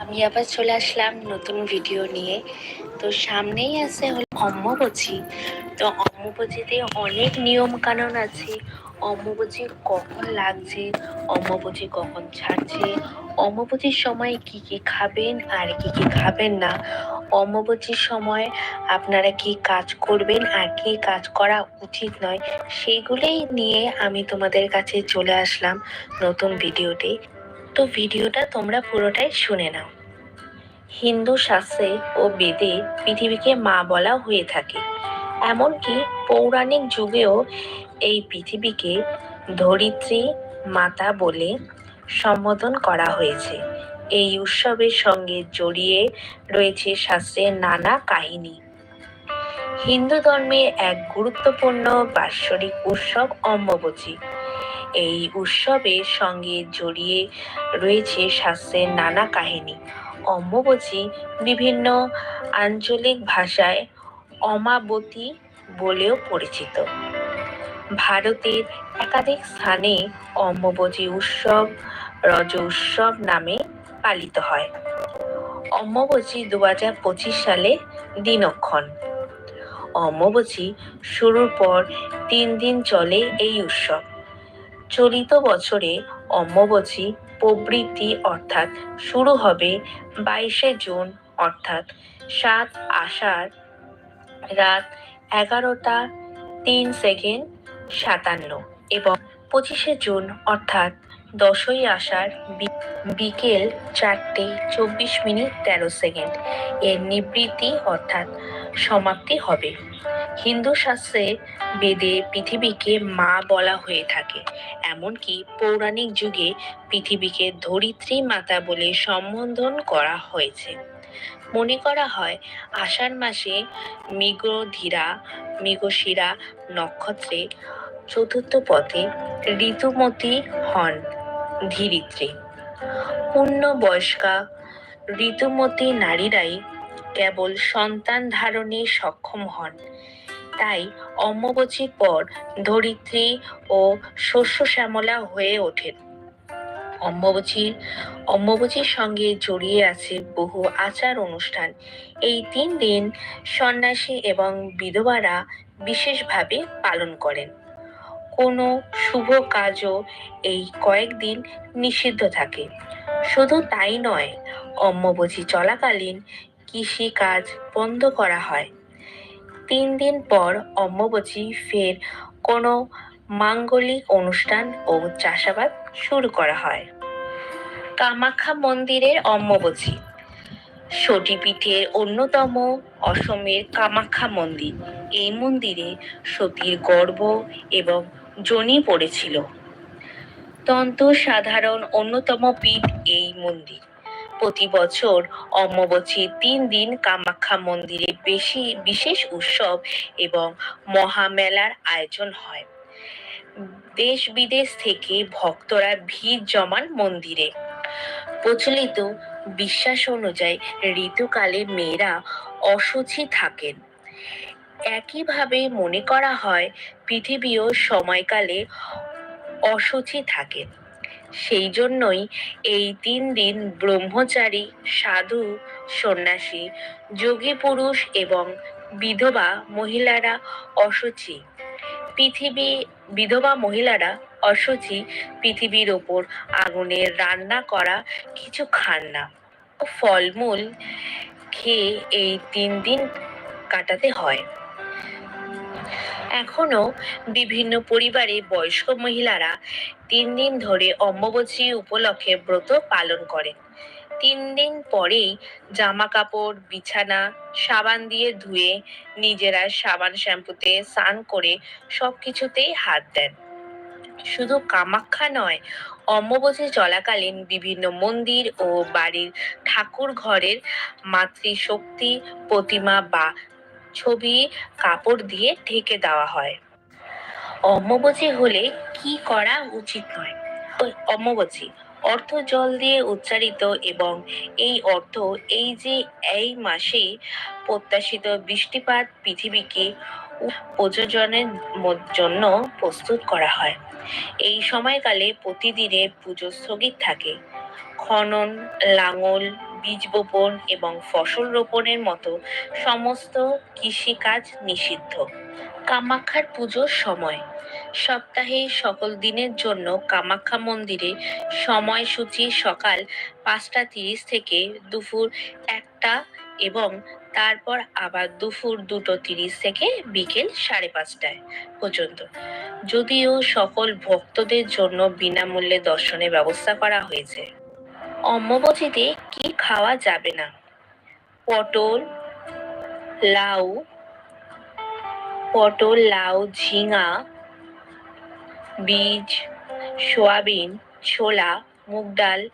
আমি আবার চলে আসলাম নতুন ভিডিও নিয়ে। তো সামনেই আছে হলো অম্মবচি তো অম্মবচিতে অনেক নিয়ম কানুন আছে অম্মবচি কখন লাগছে অম্মবচি কখন ছাড়ছে অম্মবচির সময় কি কি খাবেন আর কি কি খাবেন না অম্মবচির সময় আপনারা কি কাজ করবেন আর কি কাজ করা উচিত নয়, সেইগুলোই নিয়ে আমি তোমাদের কাছে চলে আসলাম নতুন ভিডিওতে। তো ভিডিওটা তোমরা পুরোটাই শুনে নাও। হিন্দু শাস্ত্রে ও বেদে পৃথিবীকে মা বলা হয়ে থাকে। এমনকি পৌরাণিক যুগেও এই পৃথিবীকে ধরিত্রী মাতা বলে সম্বোধন করা হয়েছে। এই উৎসবের সঙ্গে জড়িয়ে রয়েছে শাস্ত্রের নানা কাহিনী। হিন্দু ধর্মের এক গুরুত্বপূর্ণ বাৎসরিক উৎসব অম্বুবাচী। এই উৎসবের সঙ্গে জড়িয়ে রয়েছে শাস্ত্রের নানা কাহিনী। অম্বুবাচী বিভিন্ন আঞ্চলিক ভাষায় অমাবতী বলেও পরিচিত। ভারতের একাধিক স্থানে অম্বুবাচী উৎসব, রজ উৎসব নামে পালিত হয়। অম্বুবাচী দু হাজার পঁচিশ সালে দিনক্ষণ। অম্বুবাচী শুরুর পর তিন দিন চলে এই উৎসব। চলিত বছরে অম্বুবাচী প্রবৃত্তি অর্থাৎ শুরু হবে বাইশে জুন, অর্থাৎ সাত আষাঢ় রাত এগারোটা তিন সেকেন্ড সাতান্ন এবং পঁচিশে জুন, অর্থাৎ দশই আষাঢ় বিকেল চারটে চব্বিশ মিনিট তেরো সেকেন্ড। এর নিবৃত্তি, অর্থাৎ সমাপ্তি হবে। হিন্দু শাস্ত্রে বেদে পৃথিবীকে মা বলা হয়ে থাকে। এমনকি পৌরাণিক যুগে পৃথিবীকে ধরিত্রী মাতা বলে সম্বোধন করা হয়েছে। মনে করা হয়, আষাঢ় মাসে মৃগধীরা, মৃগশিরা নক্ষত্রে চতুর্থ পথে ঋতুমতী হন ধীরিত্রী। পূর্ণ বয়স্কা ঋতুমতী নারীরাই কেবল সন্তান ধারণে সক্ষম হন। তাই অম্বুবাচীর পর ধরিত্রী ও শস্য শ্যামলা হয়ে ওঠেন। অম্বুবাচীর অম্বুবাচীর সঙ্গে জড়িয়ে আছে বহু আচার অনুষ্ঠান। এই তিন দিন সন্ন্যাসী এবং বিধবারা বিশেষভাবে পালন করেন। কোনো শুভ কাজও এই কয়েকদিন নিষিদ্ধ থাকে। শুধু তাই নয় অম্বুবাচী চলাকালীন কৃষি কাজ বন্ধ করা হয়। তিন দিন পর অম্বুবাচী ফের কোনো মাঙ্গলিক অনুষ্ঠান ও চাষাবাদ শুরু করা হয়। কামাখ্যা মন্দিরের অম্বুবাচী। সতীপীঠের অন্যতম অসমের কামাখ্যা মন্দির। এই মন্দিরে সতীর গর্ব এবং জনি পড়েছিল। তন্ত্র সাধারণ অন্যতম পীঠ এই মন্দির। প্রতি বছর অম্বুবাচীর তিন দিন কামাখ্যা মন্দিরে বেশি বিশেষ উৎসব এবং মহামেলার আয়োজন হয়। দেশ বিদেশ থেকে ভক্তরা ভিড় জমান মন্দিরে। প্রচলিত বিশ্বাস অনুযায়ী ঋতুকালে মেয়েরা অসুচি থাকেন। একইভাবে মনে করা হয় পৃথিবীও সময়কালে অসুচি থাকে। সেই জন্যই এই তিন দিন ব্রহ্মচারী, সাধু, সন্ন্যাসী, যোগী পুরুষ এবং বিধবা মহিলারা অসুচি। পৃথিবী বিধবা মহিলারা অসুচি পৃথিবীর ওপর আগুনে রান্না করা কিছু খান না। ফলমূল খেয়ে এই তিন দিন কাটাতে হয়। এখনও বিভিন্ন পরিবারে বয়স্ক মহিলারা তিন দিন ধরে অম্বুবাচী উপলক্ষে ব্রত পালন করেন। তিন দিন পরেই জামা কাপড় বিছানা, সাবান দিয়ে ধুয়ে নিজেরা সাবান শ্যাম্পুতে স্নান করে সবকিছুতেই হাত দেন। শুধু কামাখ্যা নয়, অম্বুবাচী চলাকালীন বিভিন্ন মন্দির ও বাড়ির ঠাকুর ঘরের মাতৃশক্তি, প্রতিমা বা ছবি, কাপড় দিয়ে ঢেকে দেওয়া হয়। অম্বুবাচী হলে কি করা উচিত নয়? অম্বুবাচী অর্থ জল দিয়ে উচ্চারিত এবং এই অর্থ এই যে এই মাসেই প্রত্যাশিত বৃষ্টিপাত পৃথিবীকে প্রযোজনের জন্য প্রস্তুত করা হয়। এই সময়কালে প্রতিদিনে পুজো স্থগিত থাকে। খনন, লাঙল, বীজ বপন এবং ফসল রোপণের মতো সমস্ত কৃষিকাজ নিষিদ্ধ। কামাখ্যার পুজোর সময় সপ্তাহে সকল দিনের জন্য কামাখ্যা মন্দিরে সময়সূচি সকাল পাঁচটা তিরিশ থেকে দুপুর একটা এবং তারপর আবার দুপুর দুটো তিরিশ থেকে বিকেল সাড়ে পাঁচটায় পর্যন্ত। যদিও সকল ভক্তদের জন্য বিনামূল্যে দর্শনের ব্যবস্থা করা হয়েছে। অম্বুবাচীতে কি খাওয়া যাবে না? পটল, লাউ পটল, লাউ, ঝিঙা বীজ, সয়াবিন, ছোলা, মুগ ডাল,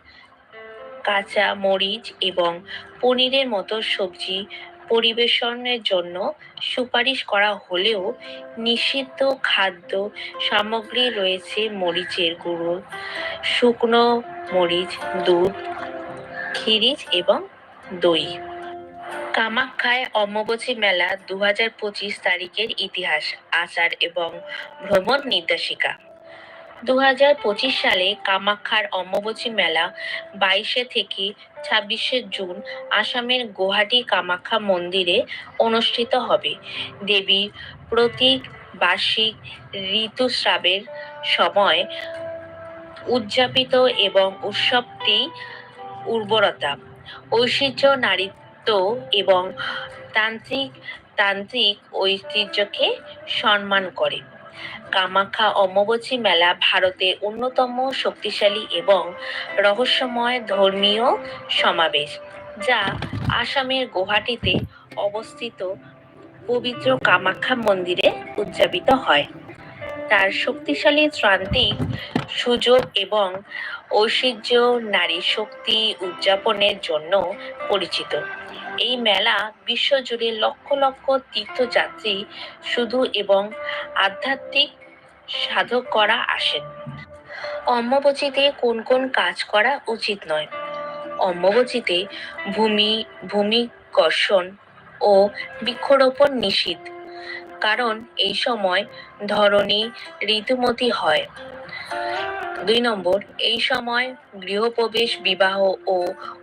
কাঁচা মরিচ এবং পনিরের মতো সবজি পরিবেশনের জন্য সুপারিশ করা হলেও নিষিদ্ধ খাদ্য সামগ্রী রয়েছে মরিচের গুঁড়ো, শুকনো মরিচ, দুধ, খিরিচ এবং দই। কামাখ্যায় অম্বুবাচী মেলা দু হাজার পঁচিশ তারিখের ইতিহাস, আচার এবং ভ্রমণ নির্দেশিকা। দু হাজার পঁচিশ সালে কামাখ্যার অম্বুবাচী মেলা বাইশে থেকে ছাব্বিশে জুন আসামের গুয়াহাটি কামাখ্যা মন্দিরে অনুষ্ঠিত হবে। দেবী প্রতীক বার্ষিক ঋতুস্রাবের সময় উদযাপিত এবং উৎসবটি উর্বরতা, ঐশ্বর্য, নারীত্ব এবং তান্ত্রিক তান্ত্রিক ঐতিহ্যকে সম্মান করে। কামাখ্যা অম্বুবাচী মেলা ভারতের অন্যতম শক্তিশালী এবং রহস্যময় ধর্মীয় সমাবেশ, যা আসামের গুয়াহাটিতে অবস্থিত পবিত্র কামাখ্যা মন্দিরে উদযাপিত হয়। তার শক্তিশালী ত্রান্তিক সুযোগ এবং ঐশ্বর্য নারী শক্তি উদযাপনের জন্য পরিচিত। এই মেলা বিশ্বজুড়ে লক্ষ লক্ষ তীর্থযাত্রী, শুধু এবং আধ্যাত্মিক সাধক করা আসেন অম্বুবাচীতে কোন কোন কাজ করা উচিত নয়। অম্বুবাচীতে ভূমি, ভূমিকর্ষণ ও বৃক্ষরোপণ নিষিদ্ধ। কারণ এই সময় ধরণী ঋতুমতি হয়। দুই নম্বর, এই সময় গৃহপ্রবেশ, বিবাহ ও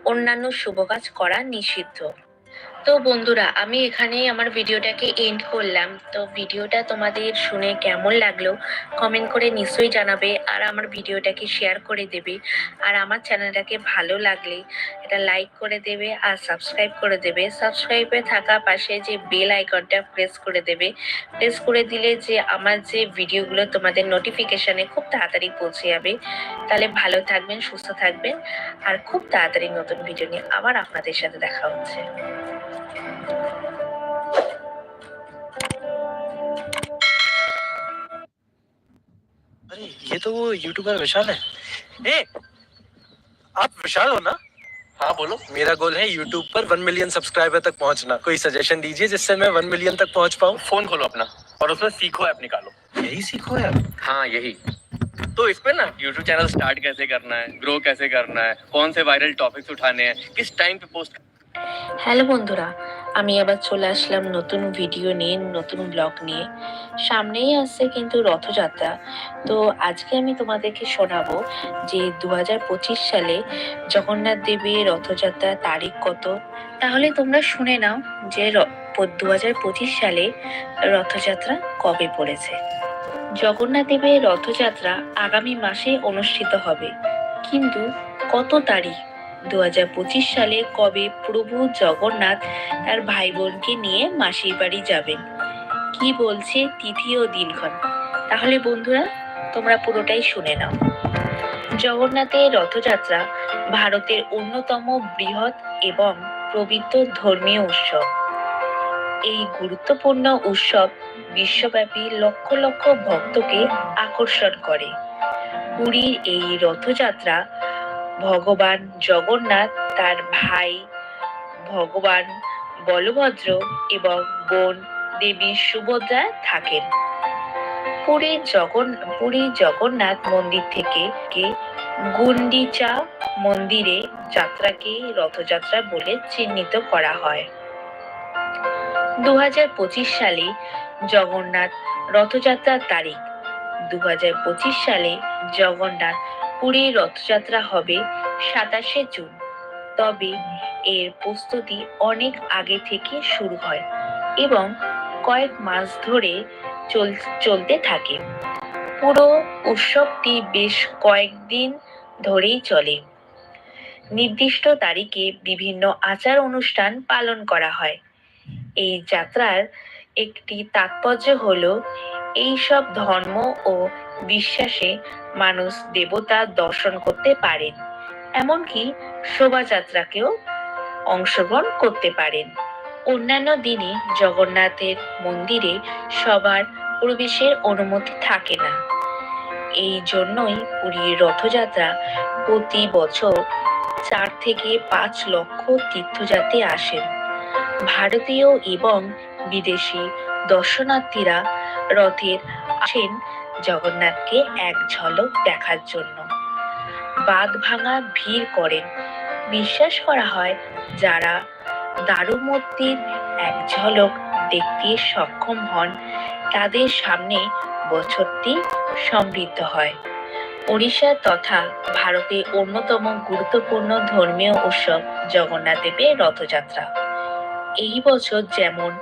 অন্যান্য শুভ কাজ করা নিষিদ্ধ। তো বন্ধুরা, আমি এখানেই আমার ভিডিওটাকে এন্ড করলাম। তো ভিডিওটা তোমাদের শুনে কেমন লাগল কমেন্ট করে নিশ্চয়ই জানাবে আর আমার ভিডিওটাকে শেয়ার করে দেবে। আর আমার চ্যানেলটাকে ভালো লাগলে এটা লাইক করে দেবে আর সাবস্ক্রাইব করে দেবে। সাবস্ক্রাইবে থাকা পাশে যে বেল আইকনটা প্রেস করে দেবে প্রেস করে দিলে যে আমার যে ভিডিওগুলো তোমাদের নোটিফিকেশানে খুব তাড়াতাড়ি পৌঁছে যাবে। তাহলে ভালো থাকবেন, সুস্থ থাকবেন আর খুব তাড়াতাড়ি নতুন ভিডিও নিয়ে আবার আপনাদের সাথে দেখা হচ্ছে। अरे ये तो वो यूट्यूबर विशाल है। ए, आप विशाल हो ना? हाँ बोलो। मेरा गोल है यूट्यूब पर वन मिलियन सब्सक्राइबर तक पहुँचना। कोई सजेशन दीजिए जिससे मैं वन मिलियन तक पहुँच पाऊँ? फ़ोन खोलो अपना और उसमें सीखो ऐप निकालो। यही सीखो यार। हाँ यही। तो इस पे ना यूट्यूब चैनल स्टार्ट कैसे करना है ग्रो कैसे करना है कौन से वायरल टॉपिक्स उठाने हैं किस टाइम पे पोस्ट হ্যালো বন্ধুরা, আমি আবার চলে আসলাম নতুন ভিডিও নিয়ে, নতুন ব্লগ নিয়ে। সামনেই আসছে কিন্তু রথযাত্রা। তো আজকে আমি তোমাদেরকে শোনাবো যে দু সালে জগন্নাথ দেবের রথযাত্রার তারিখ কত? তাহলে তোমরা শুনে নাও যে দু পঁচিশ সালে রথযাত্রা কবে পড়েছে। জগন্নাথ দেবের রথযাত্রা আগামী মাসে অনুষ্ঠিত হবে। কিন্তু কত তারিখ? দু সালে কবে প্রভু জগন্নাথ তার ভাই বোনকে নিয়ে মাসির বাড়ি যাবেন? কি বলছে ও দিনক্ষণ? তাহলে বন্ধুরা, তোমরা পুরোটাই শুনে নাও। জগন্নাথের রথযাত্রা ভারতের অন্যতম বৃহৎ এবং পবিত্র ধর্মীয় উৎসব। এই গুরুত্বপূর্ণ উৎসব বিশ্বব্যাপী লক্ষ লক্ষ ভক্তকে আকর্ষণ করে। পুরীর এই রথযাত্রা ভগবান জগন্নাথ তার ভাই, ভগবান বলভদ্র এবং বোন দেবী সুভদ্রা থাকেন। পুরীর জগন পুরীর জগন্নাথ মন্দির থেকে কে গুন্ডিচা মন্দিরে যাত্রাকে রথযাত্রা বলে চিহ্নিত করা হয়। দু হাজার পঁচিশ সালে জগন্নাথ রথযাত্রার তারিখ। দু সালে জগন্নাথ পুরীর রথযাত্রা হবে সাতাশে জুন। তবে এর প্রস্তুতি অনেক আগে থেকে শুরু হয় এবং কয়েক মাস ধরে চল- চলতে থাকে। পুরো উৎসবটি বেশ কয়েকদিন ধরেই চলে। নির্দিষ্ট তারিখে বিভিন্ন আচার অনুষ্ঠান পালন করা হয়। এই যাত্রার একটি তাৎপর্য হলো এই সব ধর্ম ও বিশ্বাসে মানুষ দেবতা দর্শন করতে পারেন, এমনকি শোভাযাত্রাকেও অংশগ্রহণ করতে পারেন। অন্যান্য দিনে জগন্নাথের মন্দিরে সবার প্রবেশের অনুমতি থাকে না। এই জন্যই পুরীর রথযাত্রা প্রতি বছর চার থেকে পাঁচ লক্ষ তীর্থযাত্রী আসেন। ভারতীয় এবং বিদেশি দর্শনার্থীরা রথের আসেন জগন্নাথকে এক ঝলক দেখার জন্য। বাদ ভাঙা ভিড় করেন। বিশ্বাস করা হয় যারা দারুমূর্তির এক ঝলক দেখতে সক্ষম হন, তাদের সামনে বছরটি সমৃদ্ধ হয়। ওড়িশা তথা ভারতের অন্যতম গুরুত্বপূর্ণ ধর্মীয় উৎসব জগন্নাথ দেবের রথযাত্রা। এই বছর যেমন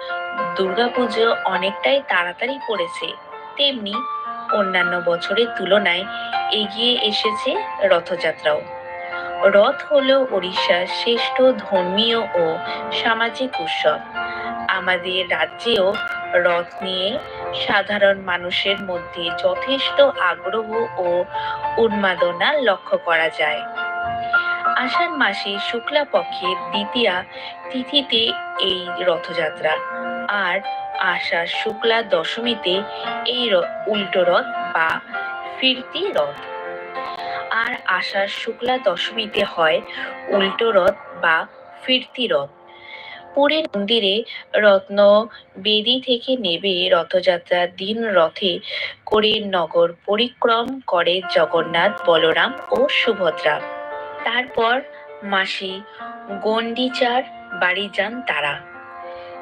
দুর্গাপুজো অনেকটাই তাড়াতাড়ি পড়েছে, তেমনি অন্যান্য বছরের তুলনায় এগিয়ে এসেছে রথযাত্রাও। রথ হলো ওড়িশার শ্রেষ্ঠ ধর্মীয় ও সামাজিক উৎসব। আমাদের রাজ্যেও রথ নিয়ে সাধারণ মানুষের মধ্যে যথেষ্ট আগ্রহ ও উন্মাদনা লক্ষ্য করা যায়। আষাঢ় মাসে শুক্লা পক্ষের দ্বিতীয়া তিথিতে এই রথযাত্রা। আর আষাঢ় শুক্লা দশমীতে এই উল্টো রথ বা ফিরতি রথ। আর আষাঢ় শুক্লা দশমীতে হয় উল্টো রথ বা ফিরতি রথ। পুরীর মন্দিরে রত্ন বেদি থেকে নেবে রথযাত্রার দিন রথে করে নগর পরিক্রম করে জগন্নাথ, বলরাম ও সুভদ্রা। তারপর মাসি গন্ডিচার বাড়ি যান তারা।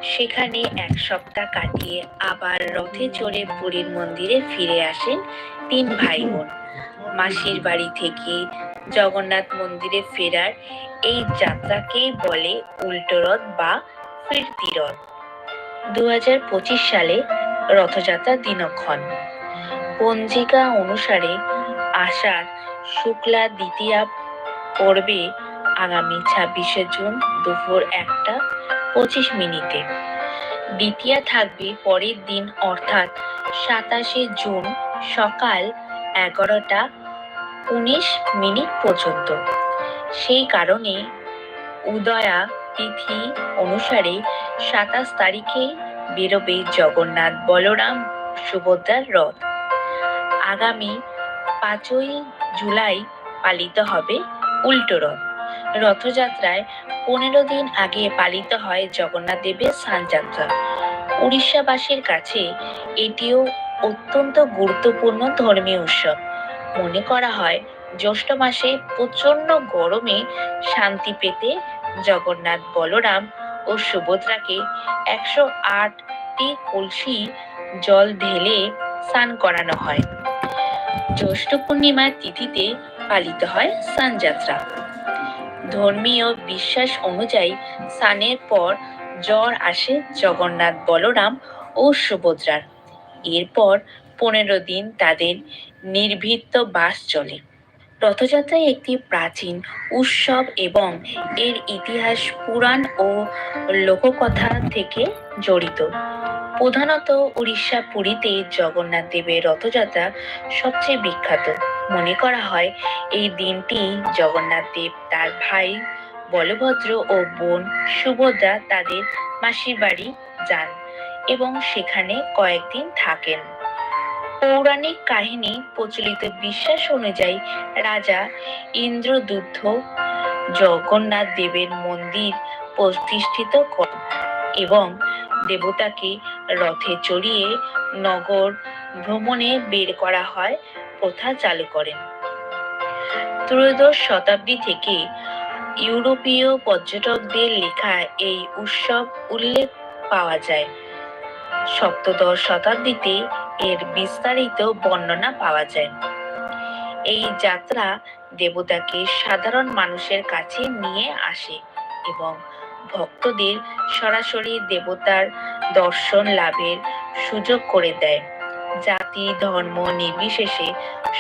সেখানে এক সপ্তাহ কাটিয়ে আবার রথে চড়ে পুরীর মন্দিরে ফিরে আসেন তিন ভাই বোন মাসির বাড়ি থেকে জগন্নাথ মন্দিরে ফেরার এই যাত্রাকেই বলে উল্টো রথ বা ফিরতি রথ। দু পঁচিশ সালে রথযাত্রা দিনক্ষণ। পঞ্জিকা অনুসারে আষাঢ়, শুক্লা, দ্বিতীয়া পর্বে আগামী ছাব্বিশে জুন দুপুর একটা পঁচিশ মিনিটে। দ্বিতীয়া থাকবে পরের দিন, অর্থাৎ সাতাশে জুন সকাল এগারোটা উনিশ মিনিট পর্যন্ত। সেই কারণে উদয়া তিথি অনুসারে সাতাশ তারিখে বেরোবে জগন্নাথ বলরাম সুভদ্রার রথ। আগামী পাঁচই জুলাই পালিত হবে উল্টো রথ। রথযাত্রায় পনেরো দিন আগে পালিত হয় জগন্নাথ দেবের স্নানযাত্রা। উড়িষ্যাবাসীর কাছে এটিও অত্যন্ত গুরুত্বপূর্ণ ধর্মীয় উৎসব। মনে করা হয়, জ্যৈষ্ঠ মাসে প্রচণ্ড গরমে শান্তি পেতে জগন্নাথ বলরাম ও সুভদ্রাকে একশো আটটি কলসি জল ঢেলে স্নান করানো হয়। জ্যৈষ্ঠ পূর্ণিমার তিথিতে পালিত হয় স্নানযাত্রা। ধর্মীয় বিশ্বাস অনুযায়ী স্নানের পর জ্বর আসে জগন্নাথ বলরাম ও সুভদ্রার। এরপর পনেরো দিন তাদের নির্ভীত বাস চলে। রথযাত্রা একটি প্রাচীন উৎসব এবং এর ইতিহাস পুরাণ ও লোককথা থেকে জড়িত। প্রধানত উড়িষ্যা পুরীতে জগন্নাথ দেবের রথযাত্রা সবচেয়ে বিখ্যাত। মনে করা হয়, এই দিনটি জগন্নাথ দেব, তার ভাই বলভদ্র ও বোন সুভদ্রা তাদের মাসির বাড়ি যান এবং সেখানে কয়েকদিন থাকেন। পৌরাণিক কাহিনী প্রচলিত বিশ্বাস অনুযায়ী রাজা ইন্দ্রদুদ্ধ জগন্নাথ দেবের মন্দির প্রতিষ্ঠিত করেন। এবং দেবতাকে রথে চড়িয়ে নগর ভ্রমণে বের করা হয়, প্রথা চালু করেন। ত্রয়োদশ শতাব্দী থেকে ইউরোপীয় পর্যটকদের লেখা এই উৎসব উল্লেখ পাওয়া যায়। সপ্তদশ শতাব্দীতে এর বিস্তারিত বর্ণনা পাওয়া যায়। এই যাত্রা দেবতাকে সাধারণ মানুষের কাছে নিয়ে আসে এবং ভক্তদের সরাসরি দেবতার দর্শন লাভের সুযোগ করে দেয়। জাতি ধর্ম নির্বিশেষে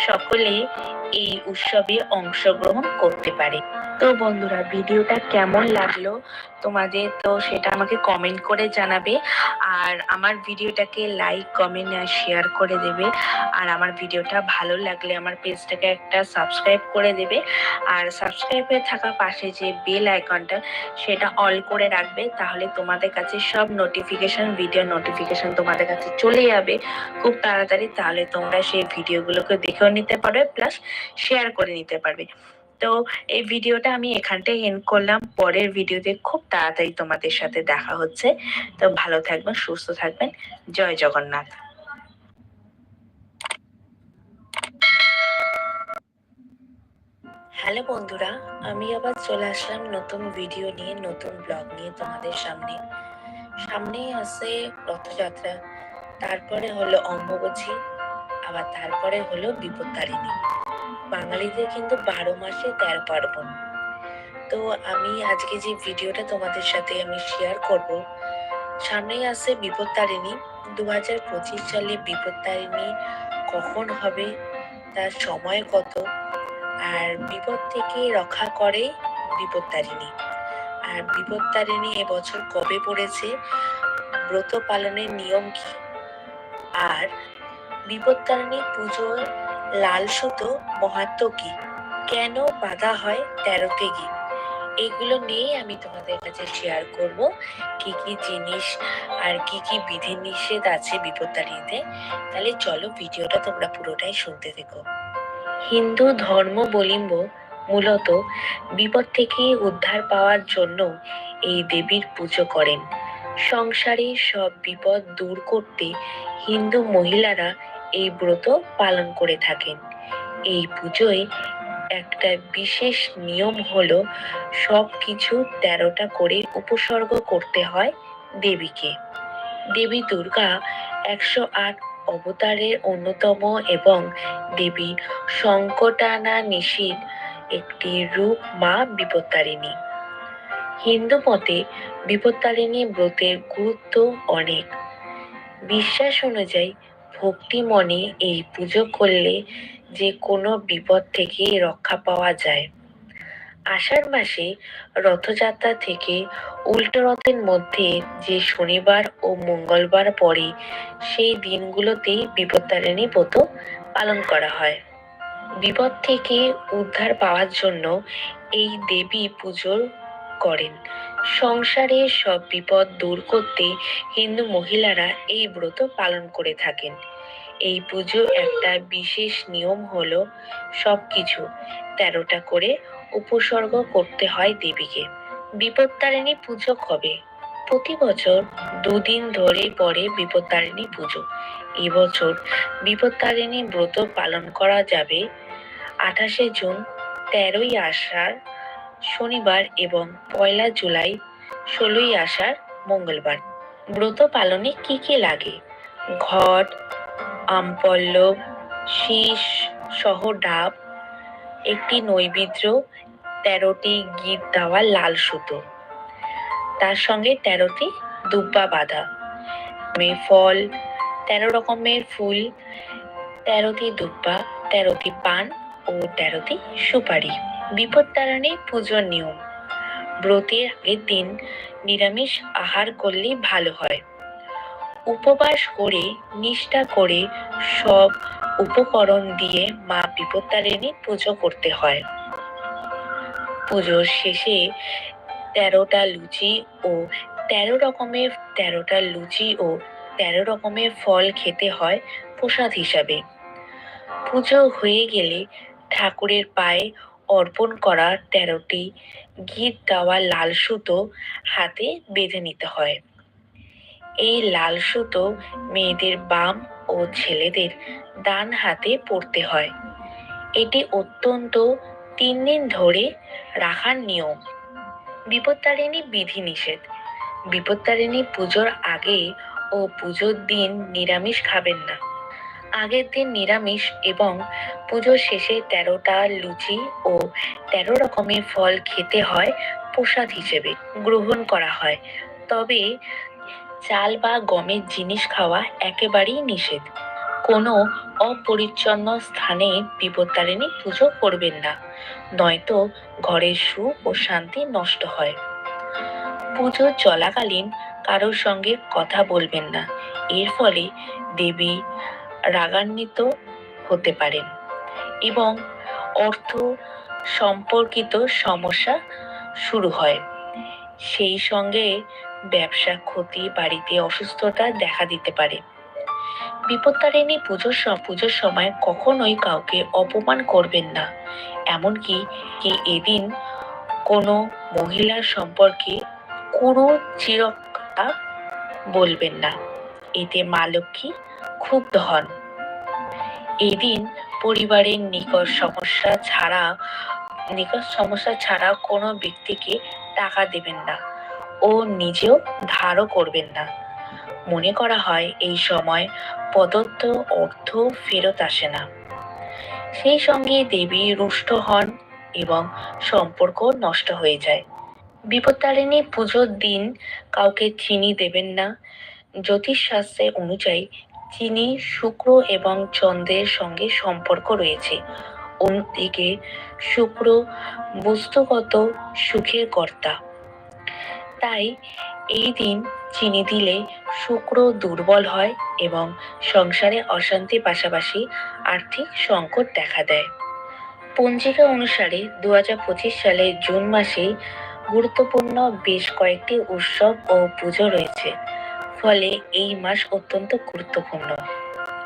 সকলে এই উৎসবে অংশগ্রহণ করতে পারে। তো বন্ধুরা, ভিডিওটা কেমন লাগল তোমাদের তো সেটা আমাকে কমেন্ট করে জানাবে। আর আমার ভিডিওটাকে লাইক কমেন্ট আর শেয়ার করে দেবে। আর আমার ভিডিওটা ভালো লাগলে আমার পেজটাকে একটা সাবস্ক্রাইব করে দেবে। আর সাবস্ক্রাইবে থাকা পাশে যে বেল আইকনটা সেটা অল করে রাখবে। তাহলে তোমাদের কাছে সব নোটিফিকেশন ভিডিও নোটিফিকেশন তোমাদের কাছে চলে যাবে। খুব তাড়াতাড়ি, তাহলে তোমরা সেই ভিডিওগুলোকে দেখেও নিতে পারবে। প্লাস শেয়ার করে নিতে পারবে। তো এই ভিডিওটা আমি এখানটাই এন্ড করলাম। পরের ভিডিওতে খুব তাড়াতাড়ি তোমাদের সাথে দেখা হচ্ছে। তো ভালো থাকবেন, সুস্থ থাকবেন। জয় জগন্নাথ। হ্যালো বন্ধুরা, আমি আবার চলে আসলাম নতুন ভিডিও নিয়ে, নতুন ব্লগ নিয়ে তোমাদের সামনে। সামনেই আছে রথযাত্রা, তারপরে হলো অম্বুবাচী, আবার তারপরে হলো বিপত্তারিণী বাঙালিদের কিন্তু বারো মাসে তেরো পার্বণ। তো আমি আজকে যে ভিডিওটা তোমাদের সাথে আমি শেয়ার করব, সামনেই আছে বিপত্তারিণী। দু হাজার পঁচিশ সালে বিপত্তারিণী কখন হবে, তার সময় কত, আর বিপদ থেকে রক্ষা করে বিপত্তারিণী। আর বিপত্তারিণী এবছর কবে পড়েছে, ব্রত পালনের নিয়ম কি? আর বিপত্তারিণী পুজোর লাল সুতো, মহাত্ম কি? কেন বাধা হয় তেরোতে গিয়ে? এগুলো নিয়েই আমি তোমাদের কাছে শেয়ার করব। কি কি জিনিস আর কি কি বিধি নিষেধ আছে বিপত্তারিণীতে? তাহলে চলো ভিডিওটা তোমরা পুরোটাই শুনতে দেখো হিন্দু ধর্ম বলিম্ব মূলত বিপদ থেকে উদ্ধার পাওয়ার জন্য এই দেবীর পুজো করেন। সংসারে সব বিপদ দূর করতে হিন্দু মহিলারা এই ব্রত পালন করে থাকেন। এই পুজোয় একটা বিশেষ নিয়ম হলো সব কিছু তেরোটা করে উপসর্গ করতে হয় দেবীকে। দেবী দুর্গা একশো আট অবতারের অন্যতম এবং দেবী সংকটানা নিশীর একটি রূপ মা বিপত্তারিণী। হিন্দু মতে বিপত্তারিণী ব্রতের গুরুত্ব অনেক। বিশ্বাস অনুযায়ী ভক্তি মনে এই পুজো করলে যে কোনো বিপদ থেকে রক্ষা পাওয়া যায়। আষাঢ় মাসে রথযাত্রা থেকে উল্টো রথের মধ্যে যে শনিবার ও মঙ্গলবার পরে সেই দিনগুলোতেই বিপত্তারিণী ব্রত পালন করা হয়। বিপদ থেকে উদ্ধার পাওয়ার জন্য এই দেবী পুজো করেন। সংসারে সব বিপদ দূর করতে হিন্দু মহিলারা এই ব্রত পালন করে থাকেন। এই পুজো একটা বিশেষ নিয়ম হলো সবকিছু তেরোটা করে উপসর্গ করতে হয় দেবীকে। বিপত্তারিণী পুজো কবে প্রতি বছর দুদিন ধরে পড়ে বিপত্তারিণী পুজো। এবছর বিপত্তারিণী ব্রত পালন করা যাবে। আঠাশে জুন তেরোই আষাঢ় শনিবার এবং পয়লা জুলাই ষোলোই আষাঢ় মঙ্গলবার। ব্রত পালনে কি কি লাগে? ঘট আমপল্লব শীষ সহ ডাব, একটি নৈবেদ্য, তেরোটি গীত দেওয়া লাল সুতো। তার সঙ্গে তেরোটি দুব্বা বাঁধা। ফল, তেরো রকমের ফুল, তেরোটি দুব্বা, তেরোটি পান ও তেরোটি সুপারি। বিপত্তারণী পুজোর নিয়ম। ব্রতের আগের দিন নিরামিষ আহার করলে ভালো হয়। উপবাস করে, নিষ্ঠা করে সব উপকরণ দিয়ে মা বিপত্তারিণী পুজো করতে হয়। পুজোর শেষে তেরোটা লুচি ও তেরো রকমের, তেরোটা লুচি ও তেরো রকমের ফল খেতে হয় প্রসাদ হিসাবে। পুজো হয়ে গেলে ঠাকুরের পায়ে অর্পণ করা তেরোটি গীত দেওয়া লাল সুতো হাতে বেঁধে নিতে হয়। এই লাল সুতো মেয়েদের বাম ও ছেলেদের ডান হাতে পড়তে হয়। এটি অত্যন্ত তিন দিন ধরে রাখার নিয়ম। বিপত্তারিণী বিধি নিষেধ। বিপত্তারিণী পুজোর আগে ও পুজোর দিন নিরামিষ খাবেন না। আগের দিন নিরামিষ এবং পুজোর শেষে তেরোটা লুচি ও তেরো রকমের ফল খেতে হয় প্রসাদ হিসেবে গ্রহণ করা হয়। তবে চাল বা গমের জিনিস খাওয়া একেবারেই নিষেধ। কোনো অপরিচ্ছন্ন স্থানে বিপত্তারিণী পুজো করবেন না, নয়তো ঘরের সুখ ও শান্তি নষ্ট হয়। পুজো চলাকালীন কারোর সঙ্গে কথা বলবেন না। এর ফলে দেবী রাগান্বিত হতে পারেন এবং অর্থ সম্পর্কিত সমস্যা শুরু হয়। সেই সঙ্গে ব্যবসা, ক্ষতি, বাড়িতে অসুস্থতা দেখা দিতে পারে। বিপত্তারিণী পুজোর পুজোর সময় কখনোই কাউকে অপমান করবেন না। এমনকি কি এদিন কোনো মহিলার সম্পর্কে কুরু চিরকা বলবেন না। এতে মা লক্ষ্মী ক্ষুব্ধ হন। এদিন পরিবারের নিকট সমস্যা ছাড়া, নিকট সমস্যা ছাড়া কোনো ব্যক্তিকে টাকা দেবেন না ও নিজেও ধারও করবেন না। মনে করা হয় এই সময় প্রদত্ত অর্থ ফেরত আসে না। সেই সঙ্গে দেবী রুষ্ট হন এবং সম্পর্ক নষ্ট হয়ে যায়। বিপত্তারিণী পুজোর দিন কাউকে চিনি দেবেন না। জ্যোতিষশাস্ত্রে অনুযায়ী চিনি, শুক্র এবং চন্দ্রের সঙ্গে সম্পর্ক রয়েছে। অন্যদিকে, শুক্র বস্তুগত সুখের কর্তা। তাই এই দিন চিনি দিলে শুক্র দুর্বল হয় এবং সংসারে অশান্তি পাশাপাশি আর্থিক সংকট দেখা দেয়। পঞ্জিকা অনুসারে দু সালে জুন মাসে গুরুত্বপূর্ণ বেশ কয়েকটি উৎসব ও পুজো রয়েছে। ফলে এই মাস অত্যন্ত গুরুত্বপূর্ণ।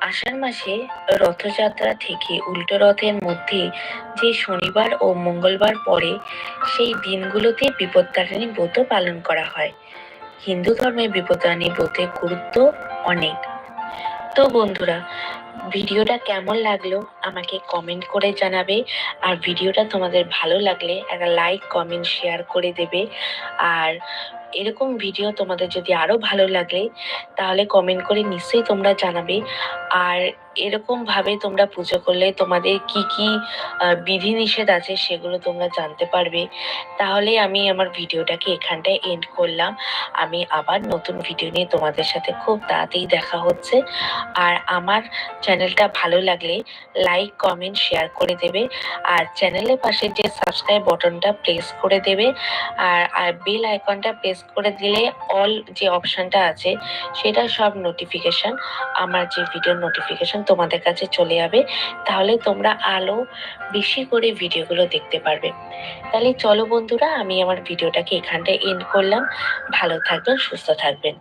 আষাঢ় মাসে রথযাত্রা থেকে উল্টো রথের মধ্যে যে শনিবার ও মঙ্গলবার পড়ে, সেই দিনগুলোতে বিপত্তারিণী ব্রত পালন করা হয়। হিন্দু ধর্মে বিপত্তারিণী ব্রতের গুরুত্ব অনেক। তো বন্ধুরা, ভিডিওটা কেমন লাগল আমাকে কমেন্ট করে জানাবে। আর ভিডিওটা তোমাদের ভালো লাগলে একটা লাইক কমেন্ট শেয়ার করে দেবে। আর এরকম ভিডিও তোমাদের যদি আরও ভালো লাগে তাহলে কমেন্ট করে নিশ্চয়ই তোমরা জানাবে। আর এরকম ভাবে তোমরা পুজো করলে তোমাদের কি কি বিধিনিষেধ আছে সেগুলো তোমরা জানতে পারবে। তাহলে আমি আমার ভিডিওটাকে এখানটায় এন্ড করলাম। আমি আবার নতুন ভিডিও নিয়ে তোমাদের সাথে খুব তাড়াতাড়ি দেখা হচ্ছে। আর আমার চ্যানেলটা ভালো লাগলে লাইক কমেন্ট শেয়ার করে দেবে। আর চ্যানেলের পাশে যে সাবস্ক্রাইব বটনটা প্রেস করে দেবে। আর আর বেল আইকনটা প্রেস করে দিলে অল যে অপশানটা আছে, সেটা সব নোটিফিকেশন আমার যে ভিডিও নোটিফিকেশন তোমাদের কাছে চলে যাবে, তাহলে তোমরা আলো বেশি করে ভিডিওগুলো দেখতে পারবে। তাহলে চলো বন্ধুরা, আমি আমার ভিডিওটাকে এখানটায় এন্ড করলাম। ভালো থাকবেন, সুস্থ থাকবেন।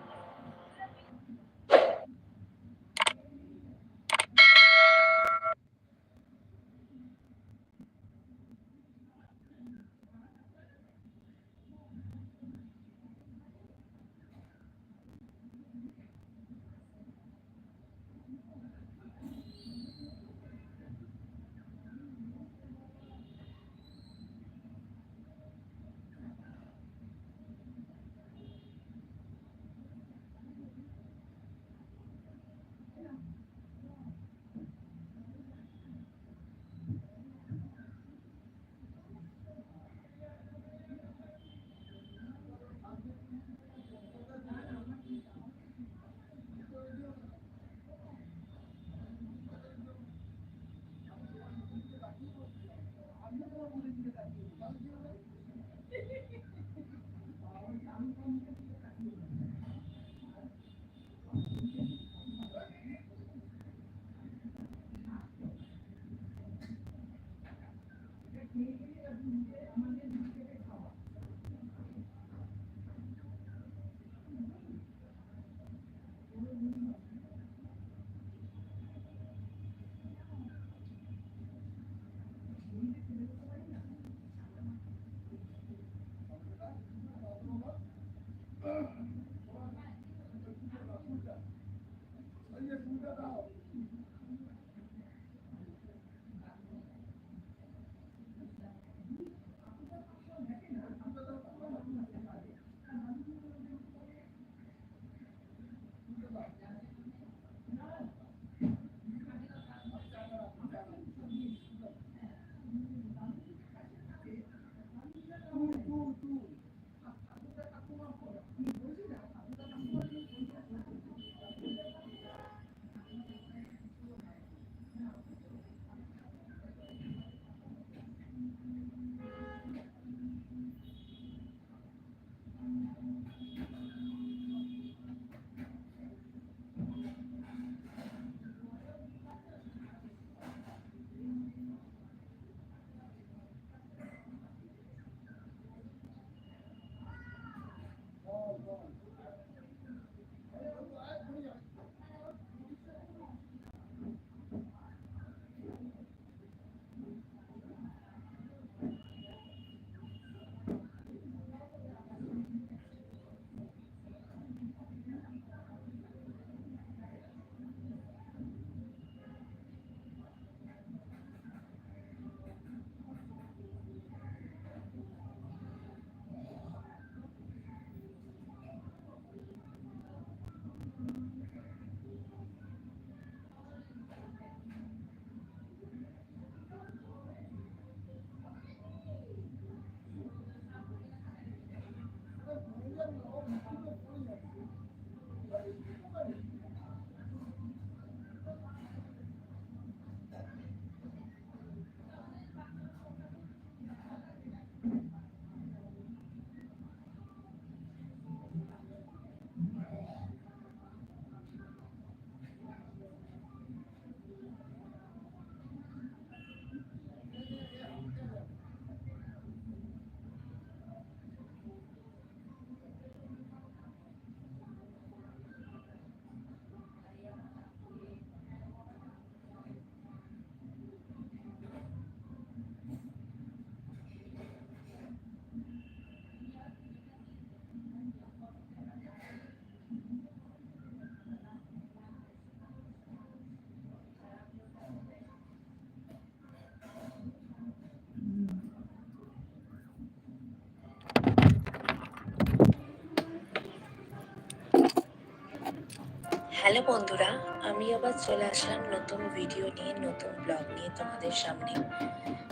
হ্যালো বন্ধুরা আমি আবার চলে আসলাম নতুন ভিডিও নিয়ে নতুন ব্লগ নিয়ে তোমাদের সামনে।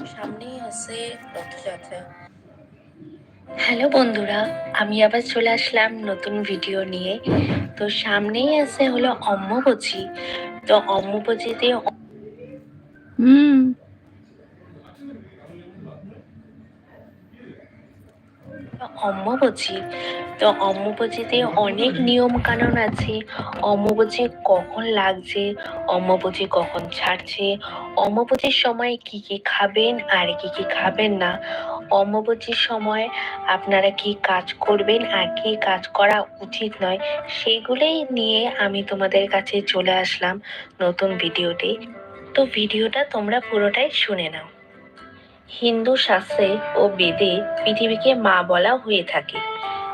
সামনেই আছে রথযাত্রা। হ্যালো বন্ধুরা আমি আবার চলে আসলাম নতুন ভিডিও নিয়ে। তো সামনেই আছে হলো অম্মবচি তো অম্মবচিতে হুম। অম্মবচি তো অম্মবচিতে অনেক নিয়ম কানুন আছে। অম্মবচি কখন লাগছে অম্মবচি কখন ছাড়ছে অম্মবচির সময় কি কি খাবেন আর কি কি খাবেন না অম্মবচির সময় আপনারা কি কাজ করবেন আর কি কাজ করা উচিত নয়, সেগুলোই নিয়ে আমি তোমাদের কাছে চলে আসলাম নতুন ভিডিওতে। তো ভিডিওটা তোমরা পুরোটাই শুনে নাও। হিন্দু শাস্ত্রে ও বেদে পৃথিবীকে মা বলা হয়ে থাকে।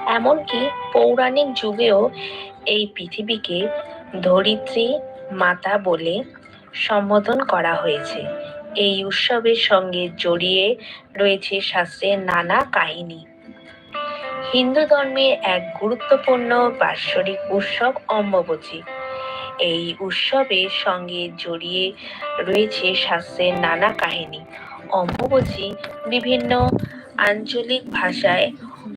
এমনকি পৌরাণিক যুগেও এই পৃথিবীকে ধরিত্রী মাতা বলে সম্বোধন করা হয়েছে। এই উৎসবের সঙ্গে জড়িয়ে রয়েছে শাস্ত্রের নানা কাহিনী। হিন্দু ধর্মের এক গুরুত্বপূর্ণ বাৎসরিক উৎসব অম্বুবাচী। এই উৎসবের সঙ্গে জড়িয়ে রয়েছে শাস্ত্রের নানা কাহিনী। অম্বুবাচী বিভিন্ন আঞ্চলিক ভাষায়